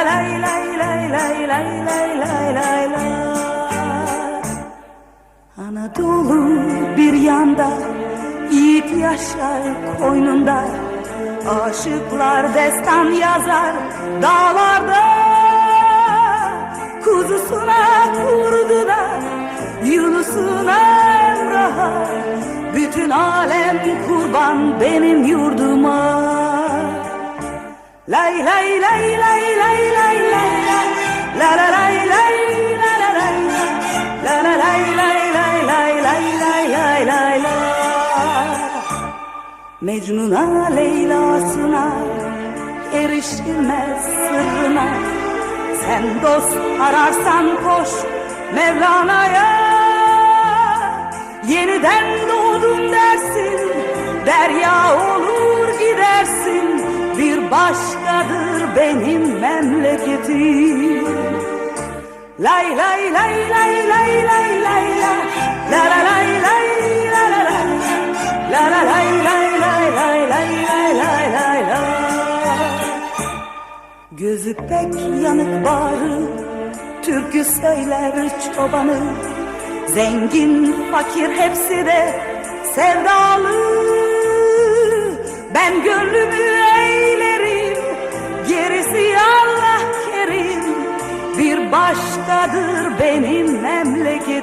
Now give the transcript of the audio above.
La la lay lay lay lay lay lay lay lay. La Anadolu bir yanda Yiğit yaşar koynunda. Aşıklar destan yazar dağlarda. Kuzusuna kurdular Yunus'una Emrah'a Bütün alem kurban benim yurduma Lay lay lay lay lay lay lay La la lay lay la la lay La la lay lay lay lay lay lay lay lay la Mecnun'a Leyla'sına erişilmez sırrına Sen dost ararsan koş Mevlana'ya Yeniden doğdum dersin Derya olur gidersin Bir başkadır benim memleketim Lay lay lay lay lay lay lay la La la lay lay la la lay La la lay lay lay lay lay lay lay lay la Gözü pek yanık bağrı Türkü söyler çobanı Zengin fakir hepsi de sevdalı Ben gönlümü başkadır benim memleketim